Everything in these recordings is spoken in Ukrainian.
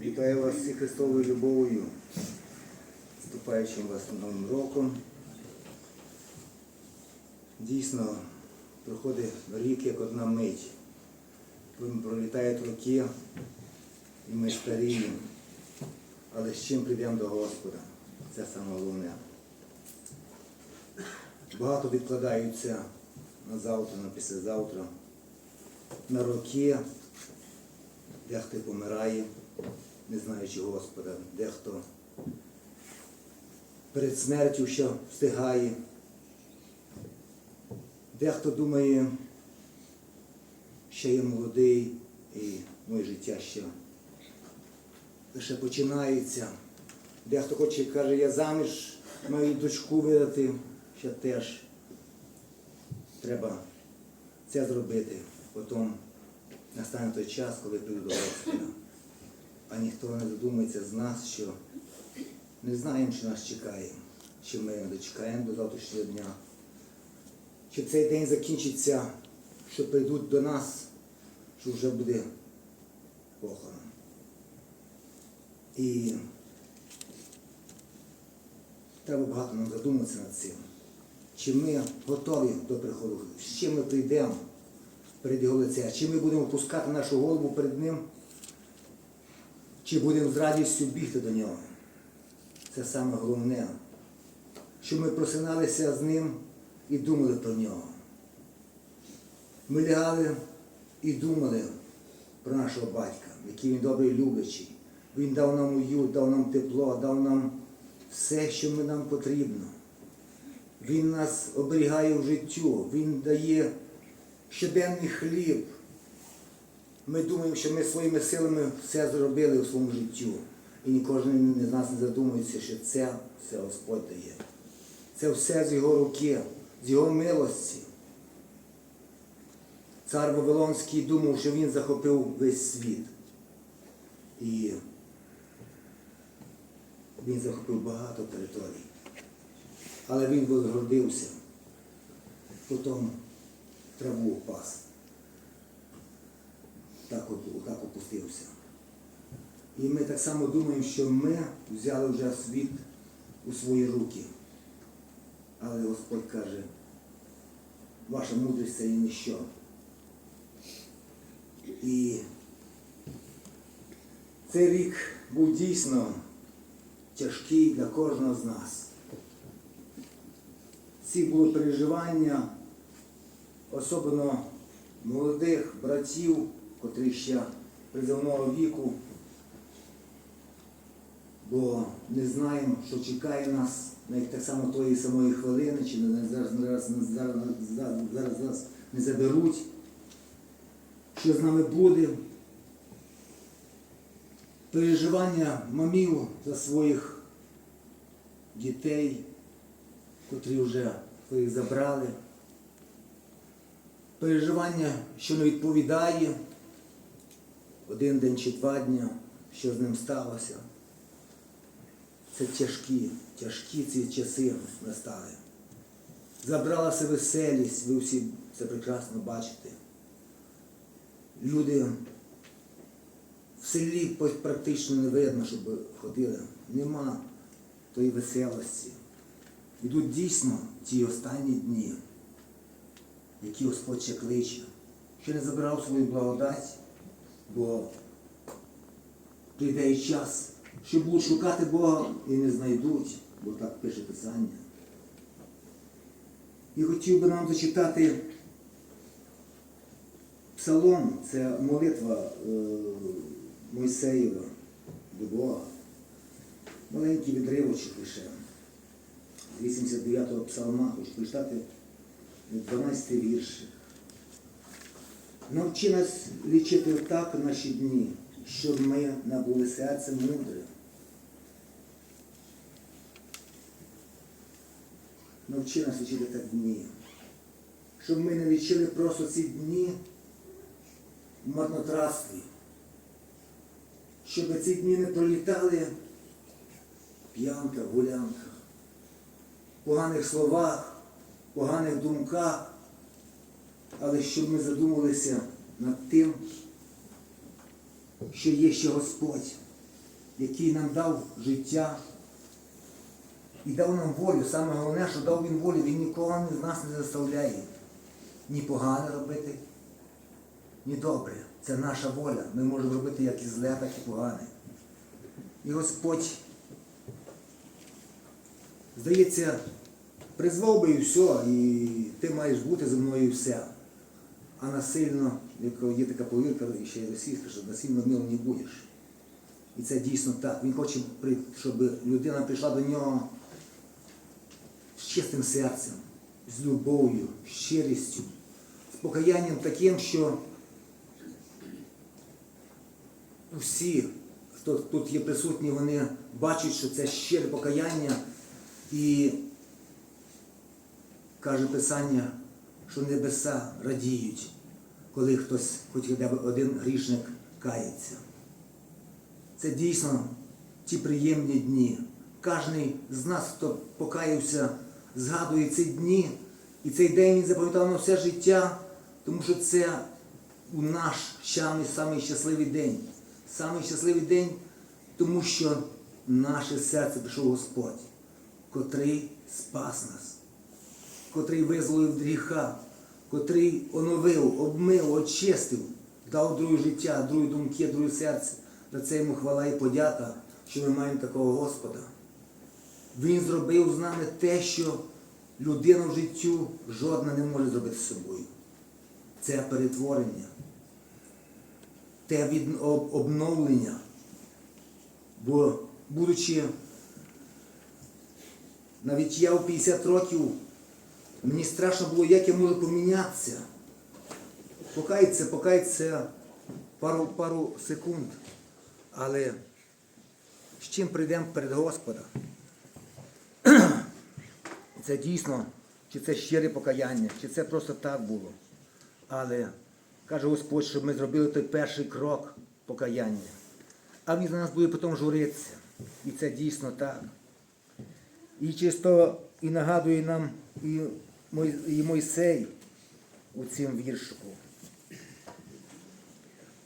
Вітаю вас зі Христовою любов'ю, вступаючим вас новим роком. Дійсно, проходить рік як одна мить. Пролітають роки, і ми старіємо. Але з чим прийдемо до Господа? Це саме головне. Багато відкладаються на завтра, на післязавтра, на роки, дехто помирає, не знаючи Господа, дехто перед смертю ще встигає, дехто думає, що я молодий і моє життя ще лише починається. Дехто хоче, каже, я заміж маю дочку видати, ще теж треба це зробити. Потім настане той час, коли прийду до Господа. А ніхто не задумається з нас, що не знаємо, що нас чекає, чи ми дочекаємо до завтрашнього дня. Чи цей день закінчиться, що прийдуть до нас, що вже буде похорон. І треба багато нам задуматися над цим. Чи ми готові до приходу? З чим ми прийдемо перед його лице? Чи ми будемо пускати нашу голову перед ним? Чи будемо з радістю бігти до нього? Це саме головне. Щоб ми просиналися з ним і думали про нього. Ми лягали і думали про нашого батька, який він добрий люблячий. Він дав нам уют, дав нам тепло, дав нам все, що нам потрібно. Він нас оберігає в життю, Він дає щоденний хліб. Ми думаємо, що ми своїми силами все зробили у своєму життю. І ні кожен з нас не задумується, що це все Господь дає. Це все з його руки, з його милості. Цар Вавилонський думав, що він захопив весь світ. І він захопив багато територій. Але він возгордився, потім траву пас. Так, от- так опустився. І ми так само думаємо, що ми взяли вже світ у свої руки. Але Господь каже, ваша мудрість це і ніщо. І цей рік був дійсно тяжкий для кожного з нас. Ці були переживання, особливо молодих братів, котрі ще призовного віку, бо не знаємо, що чекає нас навіть так само тої самої хвилини, чи не зараз, зараз, зараз, зараз, зараз, зараз не заберуть, що з нами буде. Переживання мамів за своїх дітей, котрі вже їх забрали. Переживання, що не відповідає один день чи два дня, що з ним сталося. Це тяжкі, тяжкі ці часи настали. Забралася веселість, ви всі це прекрасно бачите. Люди в селі практично не видно, щоб ходили. Нема тої веселості. Ідуть дійсно ті останні дні, які Господь ще кличе, ще не забирав свою благодать, бо прийде і час, що будуть шукати Бога і не знайдуть, бо так пише Писання. І хотів би нам зачитати псалом, це молитва е, Мойсеєва до Бога. Маленький відривочок лише. 89-го псалма, хочу прочитати 12 вірш. Навчи нас лічити так наші дні, щоб ми набули серце мудре. Навчи нас лічити так дні, щоб ми не лічили просто ці дні в марнотратстві, щоб ці дні не пролітали п'янка, гулянка, поганих словах, поганих думках, але щоб ми задумалися над тим, що є ще Господь, який нам дав життя і дав нам волю. Саме головне, що дав він волю, він нікого з нас не заставляє ні погане робити, ні добре. Це наша воля. Ми можемо робити як і зле, так і погане. І Господь, здається, призвав би і все, і ти маєш бути зі мною і все. А насильно, як є така повірка, ще й російська, що насильно мило не будеш. І це дійсно так. Він хоче, щоб людина прийшла до нього з чистим серцем, з любов'ю, з щирістю, з покаянням таким, що всі, хто тут є присутні, вони бачать, що це щире покаяння і каже Писання, що небеса радіють, коли хтось, хоч хоча б один грішник кається. Це дійсно ті приємні дні. Кожен з нас, хто покаявся, згадує ці дні, і цей день запам'ятав на все життя, тому що це у наш самий, самий щасливий день. Самий щасливий день, тому що наше серце прийшов Господь, котрий спас нас, котрий визволив гріха, котрий оновив, обмив, очистив, дав друге життя, другі думки, друге серце. За це йому хвала і подяка, що ми маємо такого Господа. Він зробив з нами те, що людина в життю жодна не може зробити з собою. Це перетворення, те від, обновлення. Бо, будучи навіть я в 50 років, мені страшно було, як я можу помінятися. Покається, покається пару, пару секунд. Але з чим прийдемо перед Господа? Це дійсно, чи це щире покаяння, чи це просто так було. Але каже Господь, щоб ми зробили той перший крок покаяння. А він за нас буде потім журитися. І це дійсно так. І чисто і нагадує нам і, і Мойсей у цім віршику,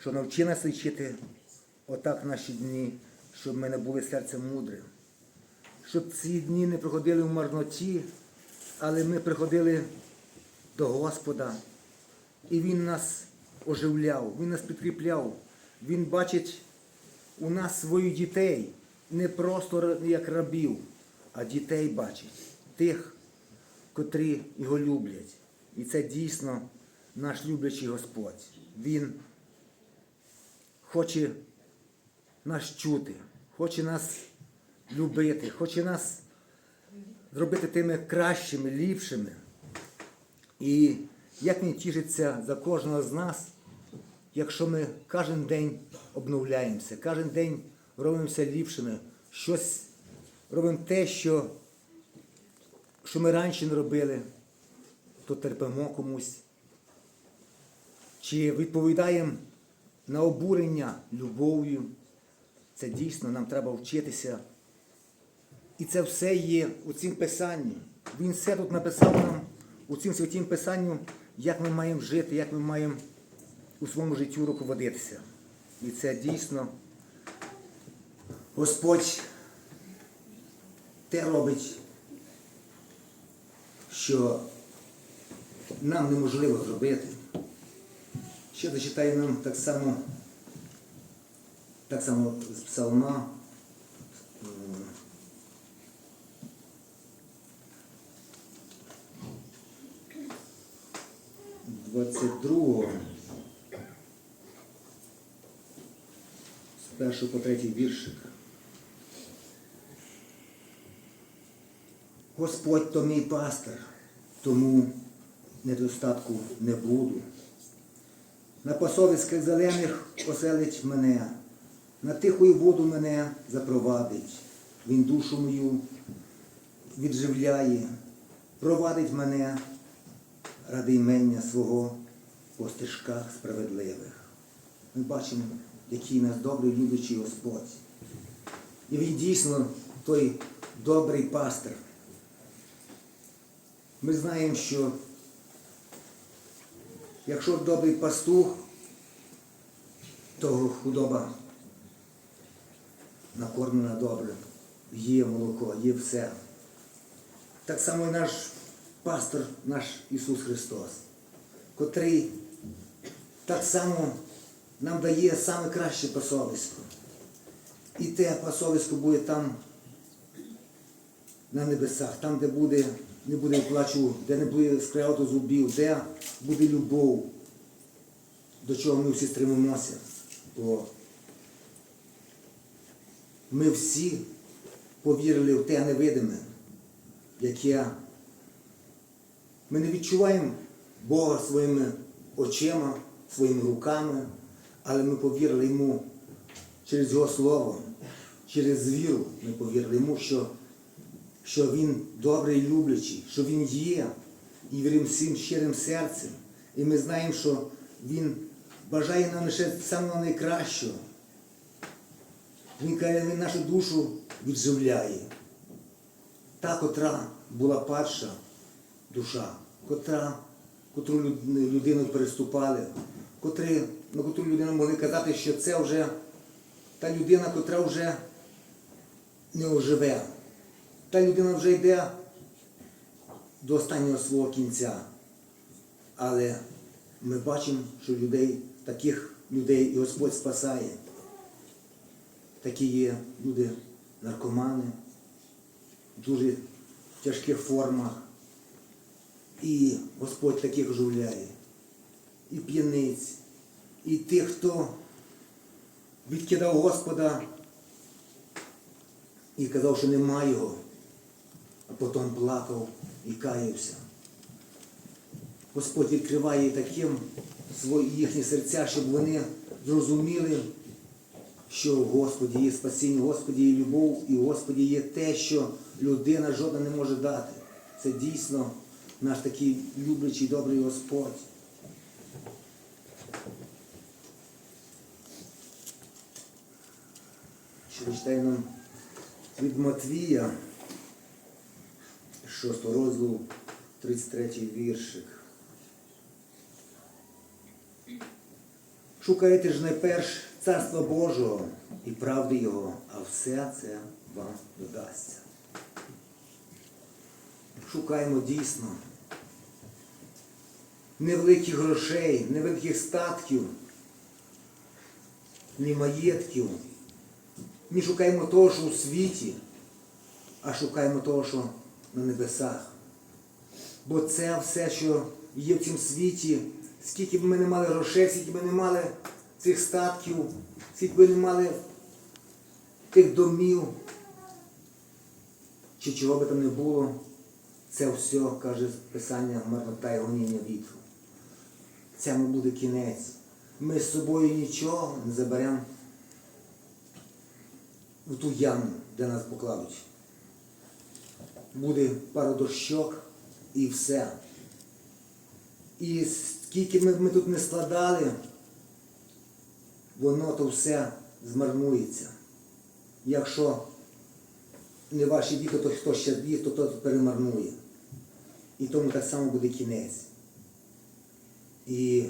що навчи нас лічити отак наші дні, щоб ми не були серцем мудрим. Щоб ці дні не проходили в марноті, але ми приходили до Господа, і Він нас оживляв, Він нас підкріпляв. Він бачить у нас своїх дітей, не просто як рабів, а дітей бачить, тих, котрі його люблять. І це дійсно наш люблячий Господь. Він хоче нас чути, хоче нас любити, хоче нас зробити тими кращими, ліпшими. І як він тішиться за кожного з нас, якщо ми кожен день обновляємося, кожен день робимося ліпшими, щось робимо те, що, що ми раніше не робили, то терпимо комусь. Чи відповідаємо на обурення любов'ю. Це дійсно нам треба вчитися. І це все є у цім писанні. Він все тут написав нам у цім святім писанню, як ми маємо жити, як ми маємо у своєму житті руководитися. І це дійсно Господь те робить, що нам неможливо зробити. Ще зачитаю нам так само, так само з псалма. Двадцять другого. З першого по третій віршик. Господь то мій пастир, тому недостатку не буду. На посовиськах зелених оселить мене, на тиху воду мене запровадить. Він душу мою відживляє, провадить мене ради імення свого по стежках справедливих. Ми бачимо, який нас добрий люблячий Господь. І він дійсно той добрий пастир. Ми знаємо, що якщо добрий пастух, то худоба накормлена добре, є молоко, є все. Так само і наш пастор, наш Ісус Христос, котрий так само нам дає саме краще пасовисько. І те пасовисько буде там, на небесах, там, де буде, не буде плачу, де не буде скреготу зубів, де буде любов, до чого ми всі стремимося. Бо ми всі повірили в те невидиме, яке ми не відчуваємо Бога своїми очима, своїми руками, але ми повірили йому через Його Слово, через віру ми повірили йому, що, що Він добрий і люблячий, що Він є, і віримо всім щирим серцем. І ми знаємо, що Він бажає нам лише самого найкращого. Він каже, він нашу душу відживляє. Та, котра була падша душа, котра, котру людину переступали, котрі, на котру людину могли казати, що це вже та людина, котра вже не оживе. Та людина вже йде до останнього свого кінця. Але ми бачимо, що людей, таких людей і Господь спасає. Такі є люди наркомани, в дуже тяжких формах. І Господь таких оживляє. І п'яниць, і тих, хто відкидав Господа і казав, що нема його, а потім плакав і каявся. Господь відкриває таким їхні серця, щоб вони зрозуміли, що в Господі є спасіння, в Господі є любов, і в Господі є те, що людина жодна не може дати. Це дійсно наш такий люблячий, добрий Господь. Що читає нам від Матвія, 6 розділу, 33 віршик. Шукайте ж найперш Царства Божого і правди Його, а все це вам додасться. Шукаємо дійсно невеликих грошей, невеликих статків, ні маєтків. Не шукаємо того, що у світі, а шукаємо того, що на небесах. Бо це все, що є в цьому світі, скільки б ми не мали грошей, скільки б ми не мали цих статків, скільки б ми не мали тих домів, чи чого би там не було, це все, каже Писання, марнота і гоніння вітру. Цьому буде кінець. Ми з собою нічого не заберемо в ту яму, де нас покладуть. Буде пару дощок і все. І скільки ми, ми тут не складали, воно то все змарнується. Якщо не ваші діти, то хто ще діє, то тот перемарнує. І тому так само буде кінець. І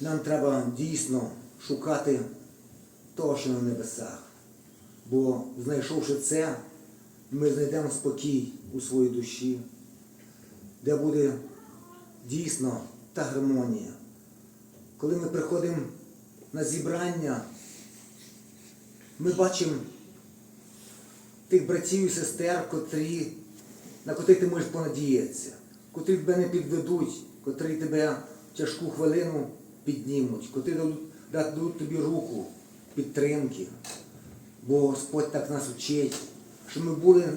нам треба дійсно шукати того, що на небесах. Бо знайшовши це, ми знайдемо спокій у своїй душі, де буде дійсно та гармонія. Коли ми приходимо на зібрання, ми бачимо тих братів і сестер, котрі, на котрих ти можеш понадіятися, котрі тебе не підведуть, котрі тебе в тяжку хвилину піднімуть, котрі дадуть, тобі руку підтримки. Бо Господь так нас вчить, що ми були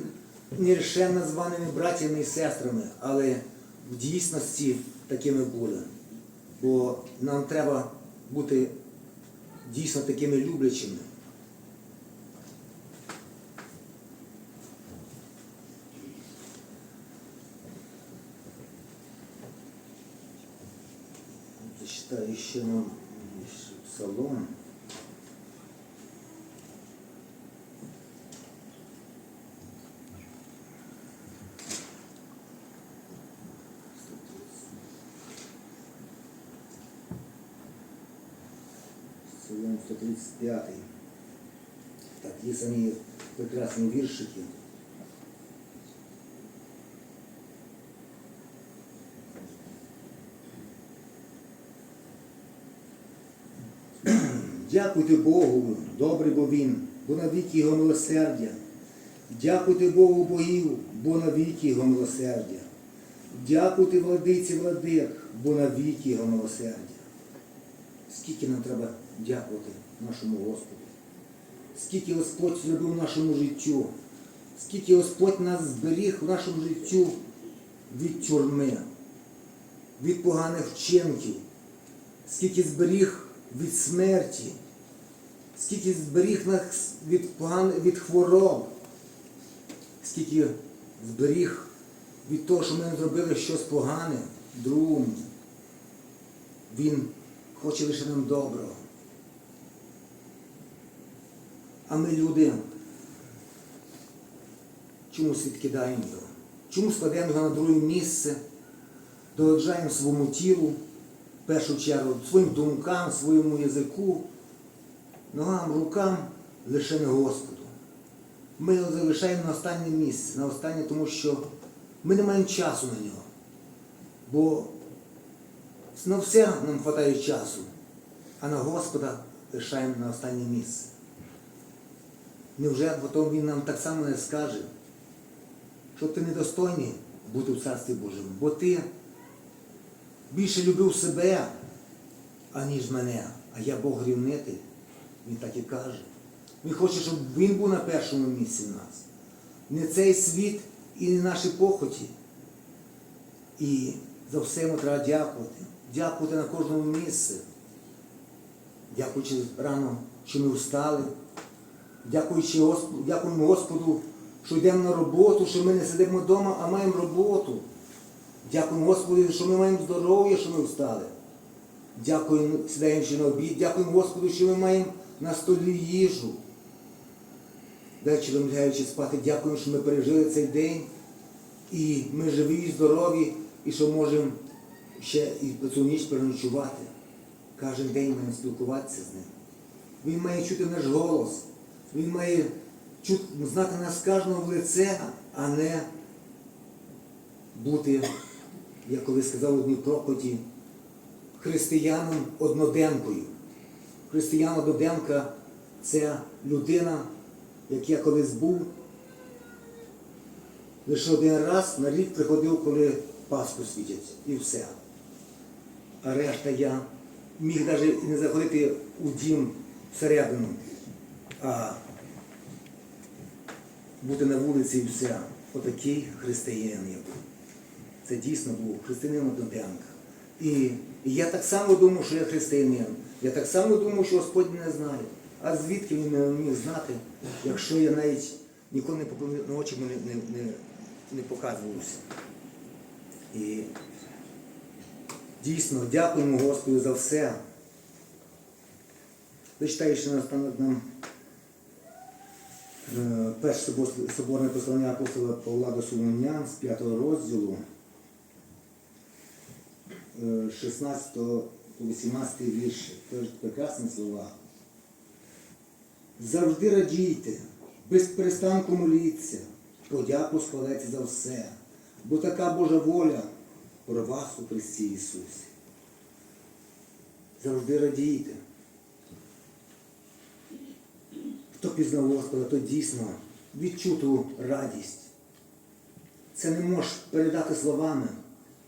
не лише названими братями і сестрами, але в дійсності такими були. Бо нам треба бути дійсно такими люблячими. Зачитаю ще нам псалом. Псалом 135. Так ті самі прекрасні віршики. Дякуйте Богу, добрий бо Він, бо навіки його милосердя. Дякуйте Богу богів, бо навіки його милосердя. Дякуйте владиці владик, бо навіки його милосердя. Скільки нам треба дякувати нашому Господу. Скільки Господь зробив нашому життю, скільки Господь нас зберіг в нашому життю від тюрми, від поганих вчинків, скільки зберіг від смерті, скільки зберіг нас від, поган... від хвороб, скільки зберіг від того, що ми зробили щось погане другому. Він хоче лише нам доброго. А ми люди чомусь відкидаємо його, чому складаємо його на друге місце, догоджаємо своєму тілу, в першу чергу, своїм думкам, своєму язику, ногам, рукам, лише не Господу. Ми його залишаємо на останнє місце, на останнє, тому що ми не маємо часу на нього. Бо на все нам вистачає часу, а на Господа лишаємо на останнє місце. Невже потім він нам так само не скаже, що ти недостойний бути в Царстві Божому, бо ти більше любив себе, аніж мене, а я Бог рівнитель. Він так і каже. Він хоче, щоб він був на першому місці в нас. Не цей світ і не наші похоті. І за все йому треба дякувати. Дякувати на кожному місці. Дякуючи рано, що ми встали. Дякуючи Господу, дякуємо Господу, що йдемо на роботу, що ми не сидимо вдома, а маємо роботу. Дякуємо Господу, що ми маємо здоров'я, що ми встали. Дякуємо, сідаючи на обід, дякуємо Господу, що ми маємо на столі їжу. Вечором лягаючи спати, дякуємо, що ми пережили цей день. І ми живі і здорові, і що можемо ще і цю ніч переночувати. Кожен день маємо спілкуватися з ним. Він має чути наш голос. Він має знати нас кожного в лице, а не бути, як колись сказав у одній проповіді, християном одноденкою. Християн одноденка це людина, як я колись був, лише один раз на рік приходив, коли Пасху світять, і все. А решта я міг навіть не заходити у дім всередину, а бути на вулиці і все. Отакий християнин я був. Це дійсно був християнин одноденка. І, і я так само думав, що я християнин. Я так само думав, що Господь мене знає. А звідки він мене міг знати, якщо я навіть ніколи не попив на очі не, не, не, показувався. І дійсно дякуємо Господу за все. Зачитаю ще настанок нам е, перше соборне послання апостола Павла до Солонян з 5 розділу, е, 16 по 18 вірші. Теж прекрасні слова. Завжди радійте, без перестанку моліться, подяку складайте за все, бо така Божа воля про вас у Христі Ісусі. Завжди радійте. Хто пізнав Господа, то дійсно відчуту радість. Це не можеш передати словами,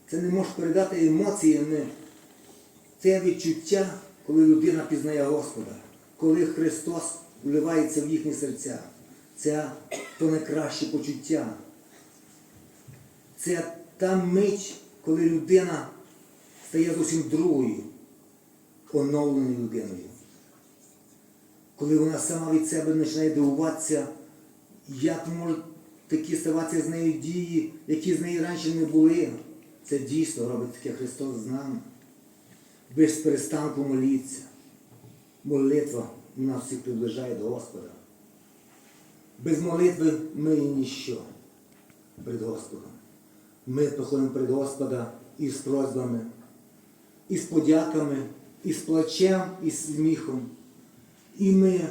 це не можеш передати емоціями. Це відчуття, коли людина пізнає Господа, коли Христос вливається в їхні серця. Це то найкраще почуття. Це та мить, коли людина стає зовсім другою, оновленою людиною. Коли вона сама від себе починає дивуватися, як можуть такі ставатися з нею дії, які з нею раніше не були. Це дійсно робить таке Христос з нами. Без перестанку моліться. Молитва нас всіх приближає до Господа. Без молитви ми є ніщо перед Господом. Ми приходимо перед Господа із просьбами, із подяками, із плачем, із сміхом. І ми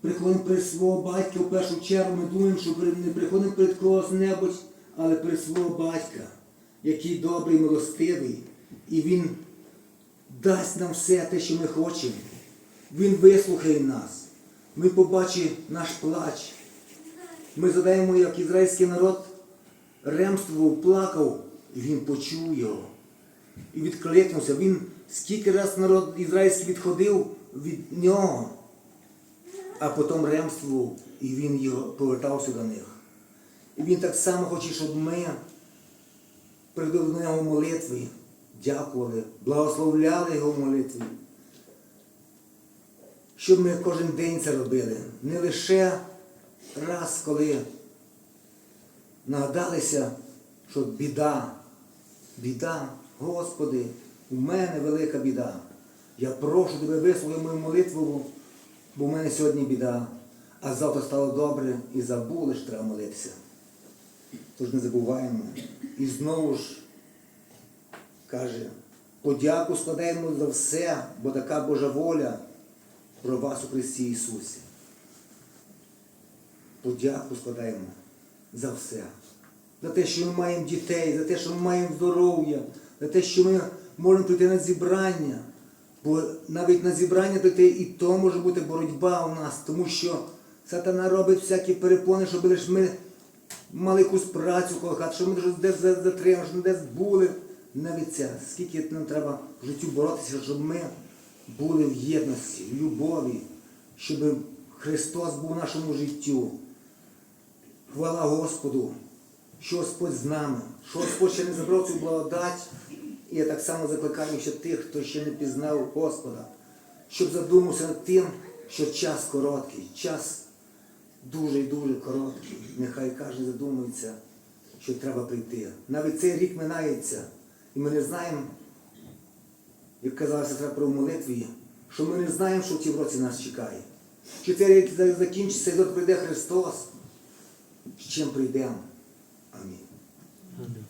приходимо перед свого батька в першу чергу, ми думаємо, що не приходимо перед когось-небудь, але перед свого батька, який добрий, милостивий, і він дасть нам все те, що ми хочемо. Він вислухає нас. Ми побачимо наш плач. Ми задаємо, як ізраїльський народ ремствував, плакав, і він почув його. І відкликнувся. Він скільки раз народ ізраїльський відходив від нього, а потім ремствував, і він його повертався до них. І він так само хоче, щоб ми прийшли до нього в молитві, дякували, благословляли його молитві. Щоб ми кожен день це робили. Не лише раз, коли нагадалися, що біда, біда, Господи, у мене велика біда. Я прошу тебе вислухай мою молитву, бо в мене сьогодні біда, а завтра стало добре і забули, що треба молитися. Тож не забуваємо. І знову ж каже, подяку складаємо за все, бо така Божа воля про вас у Христі Ісусі. Подяку складаємо за все. За те, що ми маємо дітей, за те, що ми маємо здоров'я, за те, що ми можемо прийти на зібрання. Бо навіть на зібрання прийти і то може бути боротьба у нас, тому що сатана робить всякі перепони, щоб лише ми мали якусь працю коло хати, щоб ми десь затримали, щоб ми десь були. Навіть це, скільки нам треба в життю боротися, щоб ми були в єдності, в любові, щоб Христос був в нашому життю. Хвала Господу, що Господь з нами, що Господь ще не забрав цю благодать. І я так само закликаю ще тих, хто ще не пізнав Господа, щоб задумався над тим, що час короткий, час дуже і дуже короткий. Нехай кожен задумується, що треба прийти. Навіть цей рік минається, і ми не знаємо, як казала сестра про молитві, що ми не знаємо, що в цій році нас чекає. Чи цей рік закінчиться, і прийде Христос, з чим прийдемо. Амінь. Амінь.